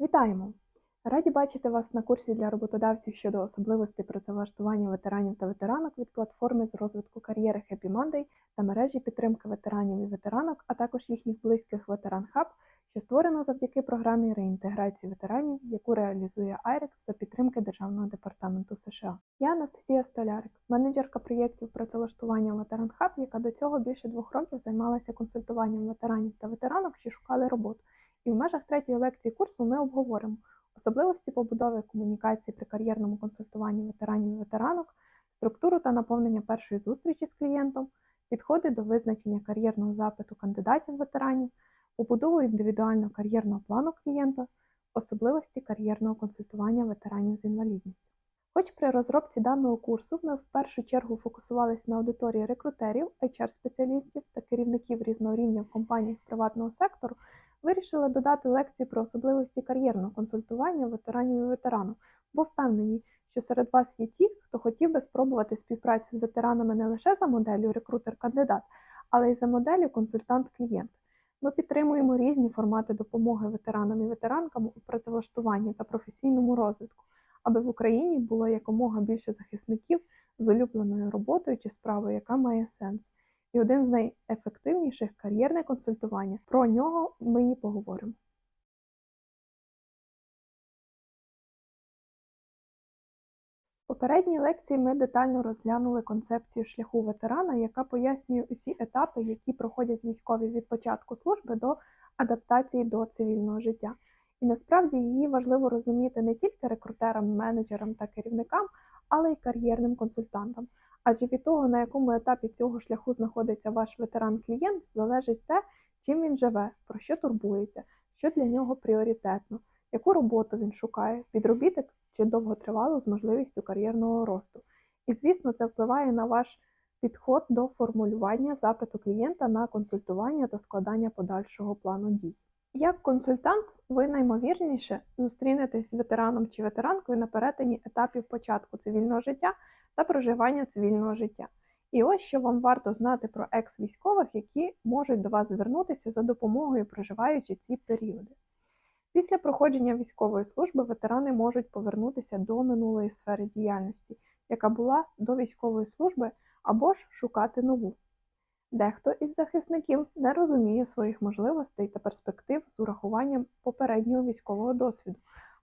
Вітаємо! Раді бачити вас на курсі для роботодавців щодо особливостей працевлаштування ветеранів та ветеранок від платформи з розвитку кар'єри Happy Monday та мережі підтримки ветеранів і ветеранок, а також їхніх близьких Ветеран Hub, що створено завдяки програмі реінтеграції ветеранів, яку реалізує IREX за підтримки Державного департаменту США. Я Анастасія Столярик, менеджерка проєктів працевлаштування Ветеран Hub, яка до цього більше двох років займалася консультуванням ветеранів та ветеранок, що шукали роботу. І в межах третьої лекції курсу ми обговоримо особливості побудови комунікації при кар'єрному консультуванні ветеранів і ветеранок, структуру та наповнення першої зустрічі з клієнтом, підходи до визначення кар'єрного запиту кандидатів-ветеранів, побудову індивідуального кар'єрного плану клієнта, особливості кар'єрного консультування ветеранів з інвалідністю. Хоч при розробці даного курсу ми в першу чергу фокусувалися на аудиторії рекрутерів, HR-спеціалістів та керівників різного рівня в компаніях приватного сектору, вирішили додати лекції про особливості кар'єрного консультування ветеранів і ветеранок, бо впевнені, що серед вас є ті, хто хотів би спробувати співпрацю з ветеранами не лише за моделлю рекрутер-кандидат, але й за моделлю консультант-клієнт. Ми підтримуємо різні формати допомоги ветеранам і ветеранкам у працевлаштуванні та професійному розвитку, аби в Україні було якомога більше захисників з улюбленою роботою чи справою, яка має сенс. І один з найефективніших кар'єрне консультування. Про нього ми і поговоримо. Попередній лекції ми детально розглянули концепцію шляху ветерана, яка пояснює усі етапи, які проходять військові від початку служби до адаптації до цивільного життя. І насправді її важливо розуміти не тільки рекрутерам, менеджерам та керівникам, але й кар'єрним консультантам. Адже від того, на якому етапі цього шляху знаходиться ваш ветеран-клієнт, залежить те, чим він живе, про що турбується, що для нього пріоритетно, яку роботу він шукає, підробіток чи довготривалу з можливістю кар'єрного росту. І, звісно, це впливає на ваш підход до формулювання запиту клієнта на консультування та складання подальшого плану дій. Як консультант, ви наймовірніше зустрінетесь з ветераном чи ветеранкою на перетині етапів початку цивільного життя та проживання цивільного життя. І ось що вам варто знати про екс-військових, які можуть до вас звернутися за допомогою, проживаючи ці періоди. Після проходження військової служби ветерани можуть повернутися до минулої сфери діяльності, яка була до військової служби, або ж шукати нову. Дехто із захисників не розуміє своїх можливостей та перспектив з урахуванням попереднього військового досвіду,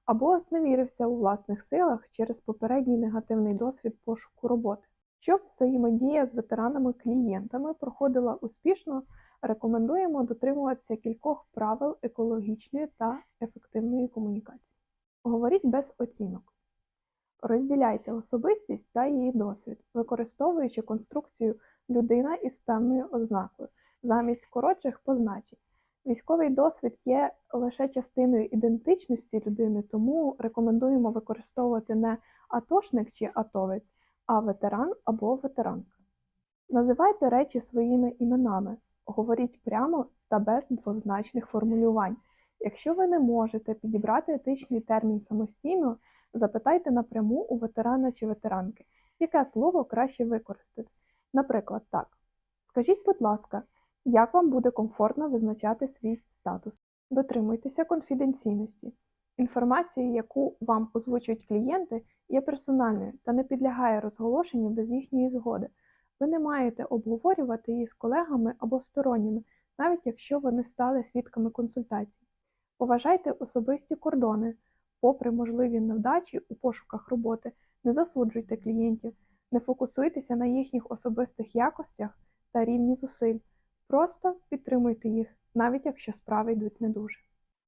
або зневірився у власних силах через попередній негативний досвід пошуку роботи. Щоб взаємодія з ветеранами-клієнтами проходила успішно, рекомендуємо дотримуватися кількох правил екологічної та ефективної комунікації. Говоріть без оцінок. Розділяйте особистість та її досвід, використовуючи конструкцію людина із певною ознакою замість коротших позначень. Військовий досвід є лише частиною ідентичності людини, тому рекомендуємо використовувати не атошник чи атовець, а ветеран або ветеранка. Називайте речі своїми іменами, говоріть прямо та без двозначних формулювань. Якщо ви не можете підібрати етичний термін самостійно, запитайте напряму у ветерана чи ветеранки, яке слово краще використати. Наприклад, так. Скажіть, будь ласка, як вам буде комфортно визначати свій статус? Дотримуйтеся конфіденційності. Інформація, яку вам озвучують клієнти, є персональною та не підлягає розголошенню без їхньої згоди. Ви не маєте обговорювати її з колегами або сторонніми, навіть якщо вони стали свідками консультацій. Поважайте особисті кордони, попри можливі невдачі у пошуках роботи, не засуджуйте клієнтів, не фокусуйтеся на їхніх особистих якостях та рівні зусиль. Просто підтримуйте їх, навіть якщо справи йдуть не дуже.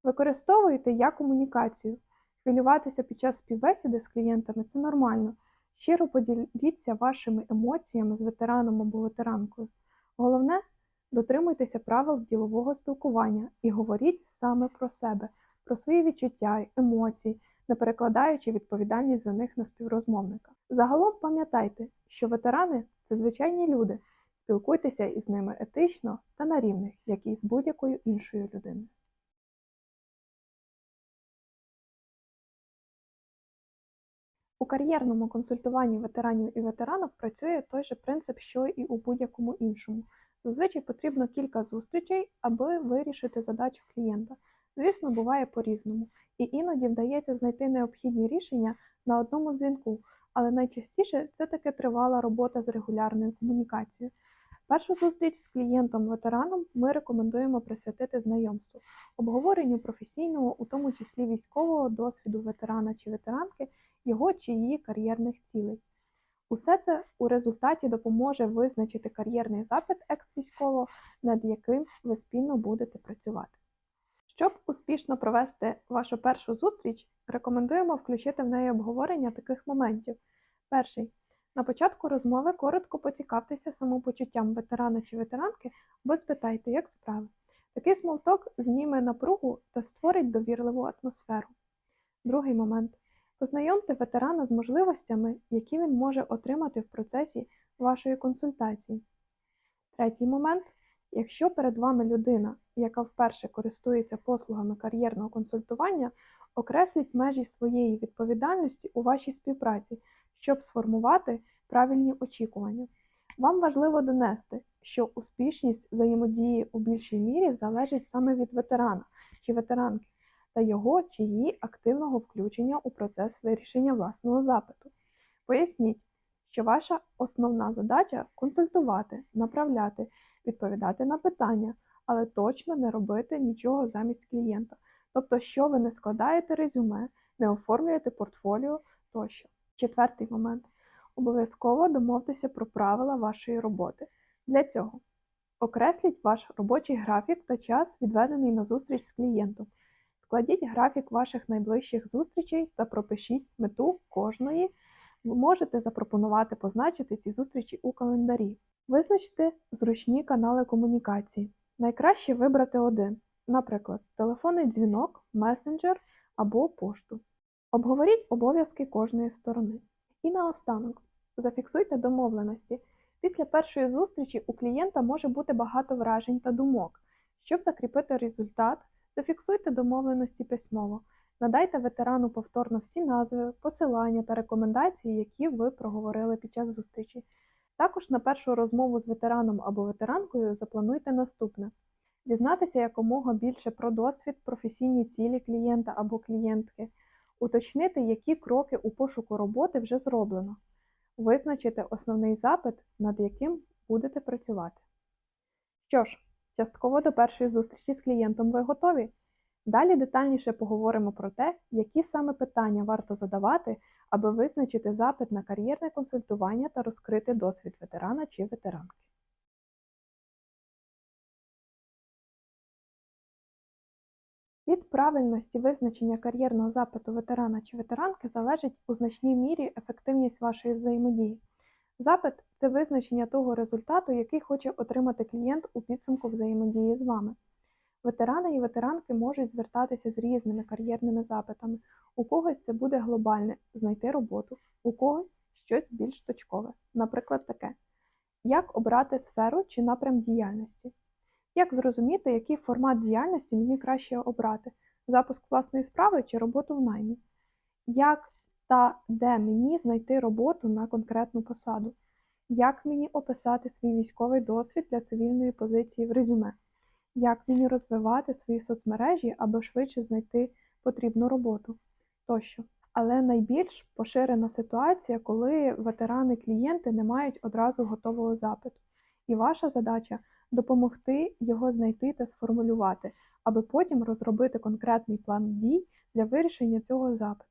Використовуйте я комунікацію. Хвилюватися під час співбесіди з клієнтами це нормально. Щиро поділіться вашими емоціями з ветераном або ветеранкою. Головне, дотримуйтеся правил ділового спілкування і говоріть саме про себе, про свої відчуття, емоції, не перекладаючи відповідальність за них на співрозмовника. Загалом пам'ятайте, що ветерани це звичайні люди. Спілкуйтеся із ними етично та на рівних, як і з будь-якою іншою людиною. У кар'єрному консультуванні ветеранів і ветеранок працює той же принцип, що і у будь-якому іншому. Зазвичай потрібно кілька зустрічей, аби вирішити задачу клієнта. Звісно, буває по-різному, і іноді вдається знайти необхідні рішення на одному дзвінку, але найчастіше це таки тривала робота з регулярною комунікацією. Першу зустріч з клієнтом-ветераном ми рекомендуємо присвятити знайомству, обговоренню професійного, у тому числі військового досвіду ветерана чи ветеранки, його чи її кар'єрних цілей. Усе це у результаті допоможе визначити кар'єрний запит екс-військового, над яким ви спільно будете працювати. Щоб успішно провести вашу першу зустріч, рекомендуємо включити в неї обговорення таких моментів. Перший. На початку розмови коротко поцікавтеся самопочуттям ветерана чи ветеранки або спитайте, як справи. Такий смолток зніме напругу та створить довірливу атмосферу. Другий момент. Познайомте ветерана з можливостями, які він може отримати в процесі вашої консультації. Третій момент. Якщо перед вами людина, яка вперше користується послугами кар'єрного консультування, окресліть межі своєї відповідальності у вашій співпраці, щоб сформувати правильні очікування. Вам важливо донести, що успішність взаємодії у більшій мірі залежить саме від ветерана чи ветеранки та його чи її активного включення у процес вирішення власного запиту. Поясніть, що ваша основна задача консультувати, направляти, відповідати на питання, але точно не робити нічого замість клієнта. Тобто, що ви не складаєте резюме, не оформлюєте портфоліо тощо. Четвертий момент. Обов'язково домовтеся про правила вашої роботи. Для цього окресліть ваш робочий графік та час, відведений на зустріч з клієнтом. Складіть графік ваших найближчих зустрічей та пропишіть мету кожної. Ви можете запропонувати позначити ці зустрічі у календарі. Визначте зручні канали комунікації. Найкраще вибрати один, наприклад, телефонний дзвінок, месенджер або пошту. Обговоріть обов'язки кожної сторони. І наостанок, зафіксуйте домовленості. Після першої зустрічі у клієнта може бути багато вражень та думок. Щоб закріпити результат, зафіксуйте домовленості письмово. Надайте ветерану повторно всі назви, посилання та рекомендації, які ви проговорили під час зустрічі. Також на першу розмову з ветераном або ветеранкою заплануйте наступне: дізнатися якомога більше про досвід, професійні цілі клієнта або клієнтки, уточнити, які кроки у пошуку роботи вже зроблено, визначити основний запит, над яким будете працювати. Що ж, частково до першої зустрічі з клієнтом ви готові. Далі детальніше поговоримо про те, які саме питання варто задавати, аби визначити запит на кар'єрне консультування та розкрити досвід ветерана чи ветеранки. Від правильності визначення кар'єрного запиту ветерана чи ветеранки залежить у значній мірі ефективність вашої взаємодії. Запит це визначення того результату, який хоче отримати клієнт у підсумку взаємодії з вами. Ветерани і ветеранки можуть звертатися з різними кар'єрними запитами. У когось це буде глобальне знайти роботу, у когось щось більш точкове, наприклад, таке: як обрати сферу чи напрям діяльності, як зрозуміти, який формат діяльності мені краще обрати: запуск власної справи чи роботу в наймі, як та де мені знайти роботу на конкретну посаду, як мені описати свій військовий досвід для цивільної позиції в резюме? Як мені розвивати свої соцмережі, аби швидше знайти потрібну роботу? Тощо. Але найбільш поширена ситуація, коли ветерани-клієнти не мають одразу готового запиту. І ваша задача допомогти його знайти та сформулювати, аби потім розробити конкретний план дій для вирішення цього запиту.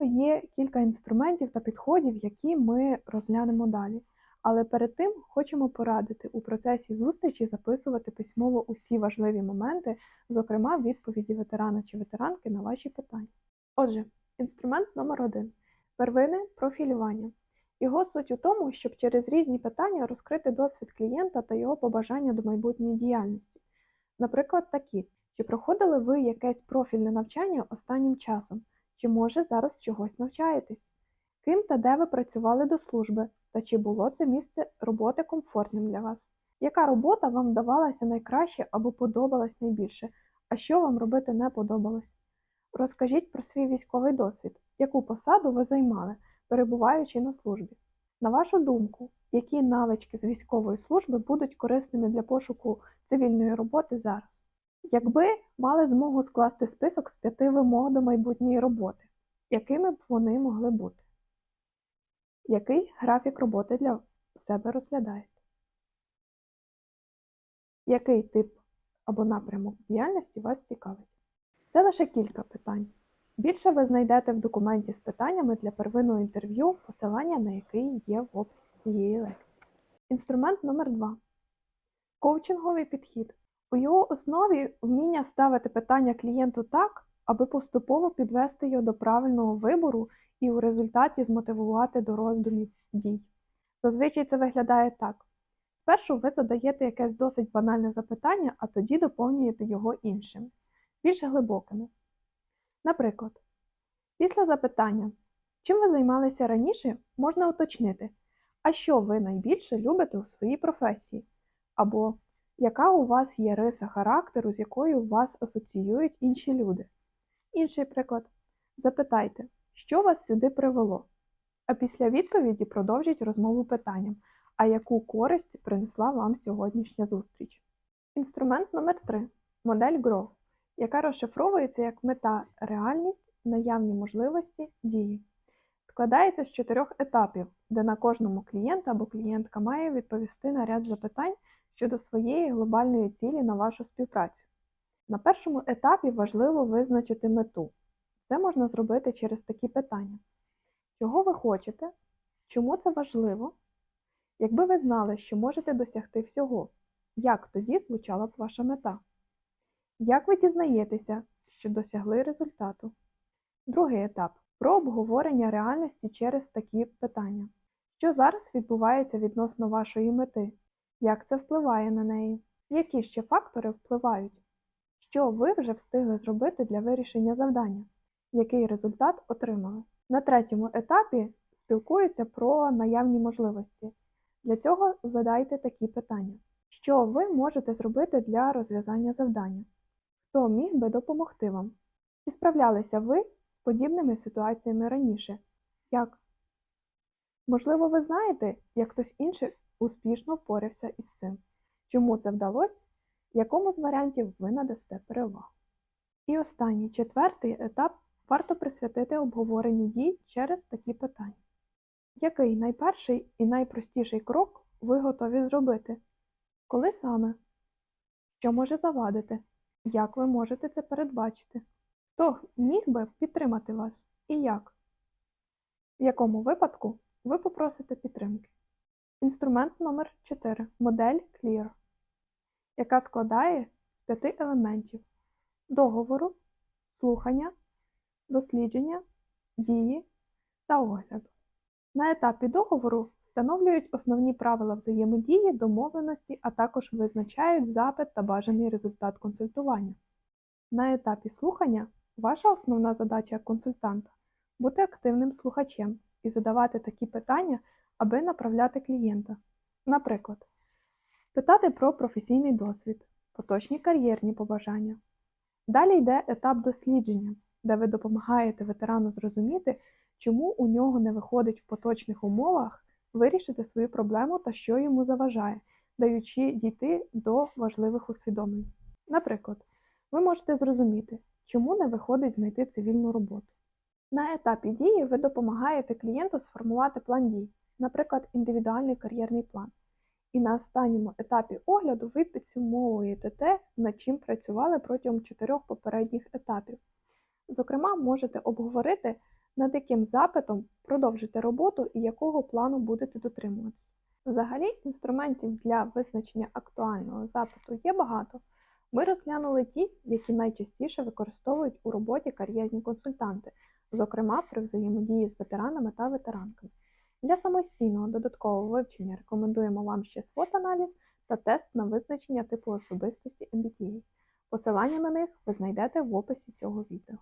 Є кілька інструментів та підходів, які ми розглянемо далі. Але перед тим хочемо порадити у процесі зустрічі записувати письмово усі важливі моменти, зокрема відповіді ветерана чи ветеранки на ваші питання. Отже, інструмент номер один первинне профілювання. Його суть у тому, щоб через різні питання розкрити досвід клієнта та його побажання до майбутньої діяльності. Наприклад, такі: чи проходили ви якесь профільне навчання останнім часом, чи може зараз чогось навчаєтесь? Ким та де ви працювали до служби, та чи було це місце роботи комфортним для вас? Яка робота вам давалася найкраще або подобалась найбільше, а що вам робити не подобалось? Розкажіть про свій військовий досвід, яку посаду ви займали, перебуваючи на службі. На вашу думку, які навички з військової служби будуть корисними для пошуку цивільної роботи зараз? Якби мали змогу скласти список з п'яти вимог до майбутньої роботи, якими б вони могли бути? Який графік роботи для себе розглядаєте? Який тип або напрямок діяльності вас цікавить? Це лише кілька питань. Більше ви знайдете в документі з питаннями для первинного інтерв'ю, посилання на який є в описі цієї лекції. Інструмент номер 2 Коучинговий підхід. У його основі вміння ставити питання клієнту так, аби поступово підвести його до правильного вибору і у результаті змотивувати до роздумів дій. Зазвичай це виглядає так. Спершу ви задаєте якесь досить банальне запитання, а тоді доповнюєте його іншим, більш глибокими. Наприклад, після запитання, чим ви займалися раніше, можна уточнити, а що ви найбільше любите у своїй професії, або яка у вас є риса характеру, з якою вас асоціюють інші люди. Інший приклад. Запитайте, що вас сюди привело? А після відповіді продовжіть розмову питанням, а яку користь принесла вам сьогоднішня зустріч. Інструмент номер 3 модель GROW, яка розшифровується як мета, реальність, наявні можливості, дії. Складається з чотирьох етапів, де на кожному клієнт або клієнтка має відповісти на ряд запитань щодо своєї глобальної цілі на вашу співпрацю. На першому етапі важливо визначити мету. Це можна зробити через такі питання: чого ви хочете? Чому це важливо? Якби ви знали, що можете досягти всього, як тоді звучала б ваша мета? Як ви дізнаєтеся, що досягли результату? Другий етап про обговорення реальності через такі питання. Що зараз відбувається відносно вашої мети? Як це впливає на неї? Які ще фактори впливають? Що ви вже встигли зробити для вирішення завдання? Який результат отримали? На третьому етапі спілкуються про наявні можливості. Для цього задайте такі питання: що ви можете зробити для розв'язання завдання? Хто міг би допомогти вам? Чи справлялися ви з подібними ситуаціями раніше? Як? Можливо, ви знаєте, як хтось інший успішно впорався із цим. Чому це вдалося? Якому з варіантів ви надасте перевагу? І останній четвертий етап варто присвятити обговоренню дій через такі питання. Який найперший і найпростіший крок ви готові зробити? Коли саме? Що може завадити? Як ви можете це передбачити? Хто міг би підтримати вас і як? В якому випадку ви попросите підтримки? Інструмент номер 4 модель Clear, яка складає з п'яти елементів договору, слухання, дослідження, дії та огляду. На етапі договору встановлюють основні правила взаємодії, домовленості, а також визначають запит та бажаний результат консультування. На етапі слухання ваша основна задача як консультанта бути активним слухачем і задавати такі питання, аби направляти клієнта. Наприклад, питати про професійний досвід, поточні кар'єрні побажання. Далі йде етап дослідження, де ви допомагаєте ветерану зрозуміти, чому у нього не виходить в поточних умовах вирішити свою проблему та що йому заважає, даючи дійти до важливих усвідомлень. Наприклад, ви можете зрозуміти, чому не виходить знайти цивільну роботу. На етапі дії ви допомагаєте клієнту сформувати план дій, наприклад, індивідуальний кар'єрний план. І на останньому етапі огляду ви підсумовуєте те, над чим працювали протягом чотирьох попередніх етапів. Зокрема, можете обговорити, над яким запитом продовжите роботу і якого плану будете дотримуватися. Взагалі, інструментів для визначення актуального запиту є багато. Ми розглянули ті, які найчастіше використовують у роботі кар'єрні консультанти, зокрема при взаємодії з ветеранами та ветеранками. Для самостійного додаткового вивчення рекомендуємо вам ще SWOT-аналіз та тест на визначення типу особистості MBTI. Посилання на них ви знайдете в описі цього відео.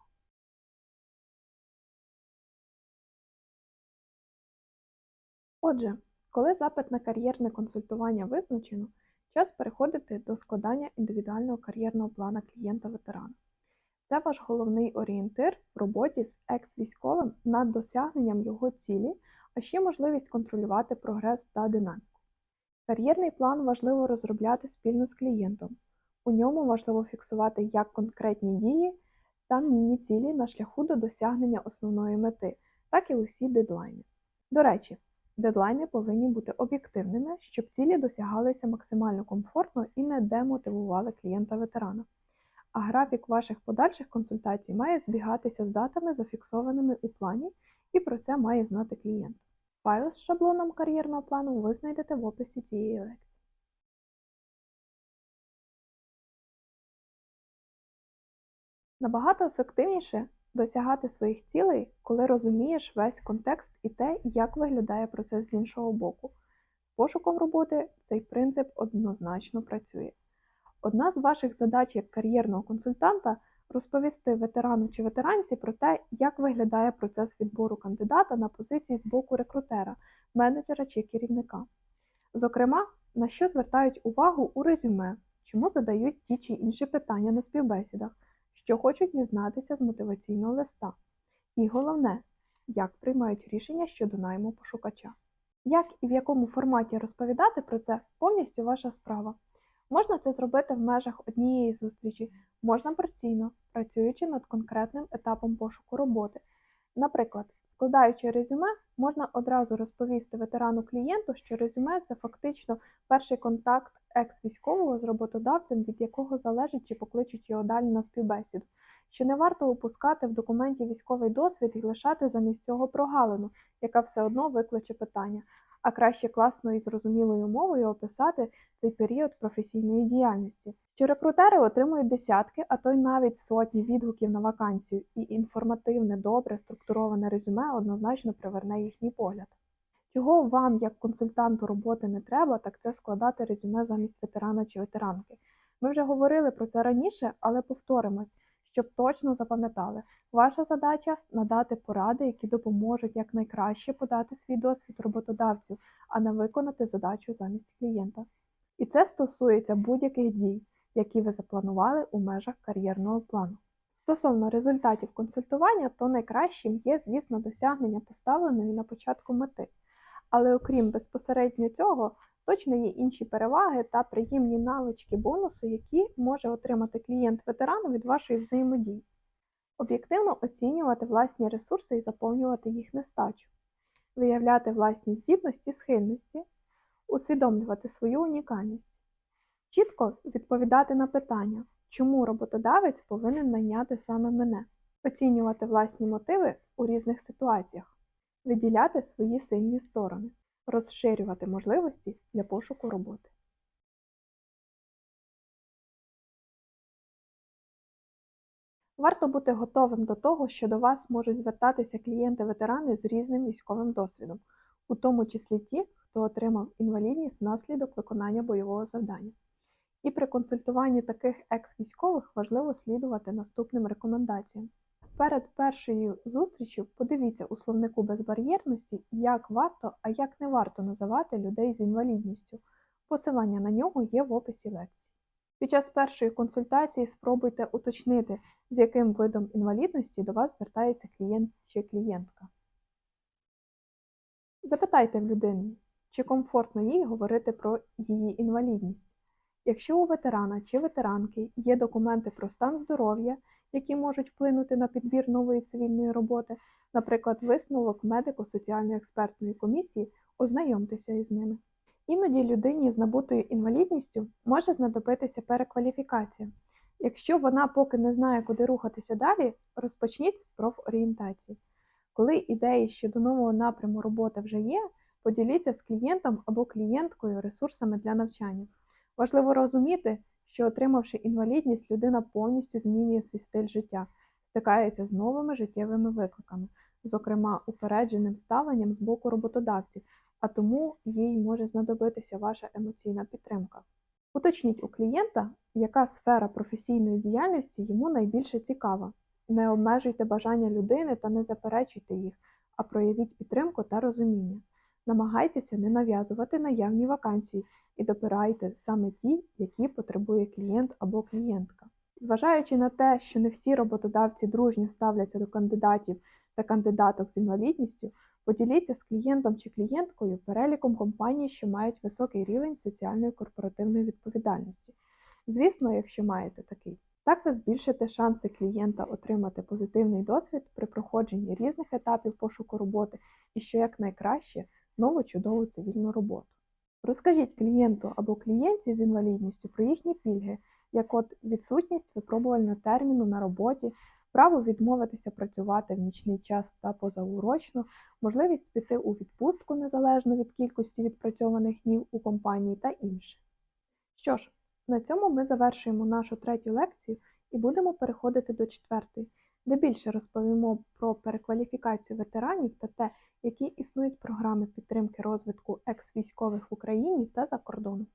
Отже, коли запит на кар'єрне консультування визначено, час переходити до складання індивідуального кар'єрного плана клієнта-ветерана. Це ваш головний орієнтир в роботі з екс-військовим над досягненням його цілі, а ще можливість контролювати прогрес та динаміку. Кар'єрний план важливо розробляти спільно з клієнтом. У ньому важливо фіксувати як конкретні дії та міні-цілі на шляху до досягнення основної мети, так і усі дедлайни. До речі, дедлайни повинні бути об'єктивними, щоб цілі досягалися максимально комфортно і не демотивували клієнта-ветерана. А графік ваших подальших консультацій має збігатися з датами, зафіксованими у плані, і про це має знати клієнт. Файл з шаблоном кар'єрного плану ви знайдете в описі цієї лекції. Набагато ефективніше досягати своїх цілей, коли розумієш весь контекст і те, як виглядає процес з іншого боку. З пошуком роботи цей принцип однозначно працює. Одна з ваших задач як кар'єрного консультанта розповісти ветерану чи ветеранці про те, як виглядає процес відбору кандидата на позиції з боку рекрутера, менеджера чи керівника. Зокрема, на що звертають увагу у резюме, чому задають ті чи інші питання на співбесідах, що хочуть дізнатися з мотиваційного листа. І головне, як приймають рішення щодо найму пошукача. Як і в якому форматі розповідати про це повністю ваша справа. Можна це зробити в межах однієї зустрічі, можна порційно, працюючи над конкретним етапом пошуку роботи. Наприклад, складаючи резюме, можна одразу розповісти ветерану клієнту, що резюме це фактично перший контакт екс-військового з роботодавцем, від якого залежить, чи покличуть його далі на співбесіду. Що не варто опускати в документі військовий досвід і лишати замість цього прогалину, яка все одно викличе питання, а краще класною і зрозумілою мовою описати цей період професійної діяльності. Що рекрутери отримують десятки, а то й навіть сотні відгуків на вакансію, і інформативне, добре структуроване резюме однозначно приверне їхній погляд. Чого вам, як консультанту роботи, не треба, так це складати резюме замість ветерана чи ветеранки. Ми вже говорили про це раніше, але повторимось, щоб точно запам'ятали. Ваша задача надати поради, які допоможуть якнайкраще подати свій досвід роботодавцю, а не виконати задачу замість клієнта. І це стосується будь-яких дій, які ви запланували у межах кар'єрного плану. Стосовно результатів консультування, то найкращим є, звісно, досягнення поставленої на початку мети. Але окрім безпосередньо цього, точно є інші переваги та приємні навички, бонуси, які може отримати клієнт-ветеран від вашої взаємодії. Об'єктивно оцінювати власні ресурси і заповнювати їх нестачу, виявляти власні здібності, схильності, усвідомлювати свою унікальність, чітко відповідати на питання, чому роботодавець повинен найняти саме мене, оцінювати власні мотиви у різних ситуаціях. Виділяти свої сильні сторони, розширювати можливості для пошуку роботи. Варто бути готовим до того, що до вас можуть звертатися клієнти-ветерани з різним військовим досвідом, у тому числі ті, хто отримав інвалідність внаслідок виконання бойового завдання. І при консультуванні таких екс-військових важливо слідувати наступним рекомендаціям. Перед першою зустрічю подивіться у словнику безбар'єрності, як варто, а як не варто називати людей з інвалідністю. Посилання на нього є в описі лекції. Під час першої консультації спробуйте уточнити, з яким видом інвалідності до вас звертається клієнт чи клієнтка. Запитайте в людини, чи комфортно їй говорити про її інвалідність. Якщо у ветерана чи ветеранки є документи про стан здоров'я, які можуть вплинути на підбір нової цивільної роботи, наприклад, висновок медико-соціальної експертної комісії, ознайомтеся із ними. Іноді людині з набутою інвалідністю може знадобитися перекваліфікація. Якщо вона поки не знає, куди рухатися далі, розпочніть з профорієнтації. Коли ідеї щодо нового напряму роботи вже є, поділіться з клієнтом або клієнткою ресурсами для навчання. Важливо розуміти, що, отримавши інвалідність, людина повністю змінює свій стиль життя, стикається з новими життєвими викликами, зокрема упередженим ставленням з боку роботодавців, а тому їй може знадобитися ваша емоційна підтримка. Уточніть у клієнта, яка сфера професійної діяльності йому найбільше цікава. Не обмежуйте бажання людини та не заперечуйте їх, а проявіть підтримку та розуміння. Намагайтеся не нав'язувати наявні вакансії і добирайте саме ті, які потребує клієнт або клієнтка. Зважаючи на те, що не всі роботодавці дружньо ставляться до кандидатів та кандидаток з інвалідністю, поділіться з клієнтом чи клієнткою переліком компаній, що мають високий рівень соціальної корпоративної відповідальності. Звісно, якщо маєте такий. Так ви збільшите шанси клієнта отримати позитивний досвід при проходженні різних етапів пошуку роботи і, що якнайкраще, нову чудову цивільну роботу. Розкажіть клієнту або клієнтці з інвалідністю про їхні пільги, як от відсутність випробувального терміну на роботі, право відмовитися працювати в нічний час та позаурочно, можливість піти у відпустку незалежно від кількості відпрацьованих днів у компанії та інше. Що ж, на цьому ми завершуємо нашу третю лекцію і будемо переходити до четвертої, де більше розповімо про перекваліфікацію ветеранів та те, які існують програми підтримки розвитку екс-військових в Україні та за кордоном.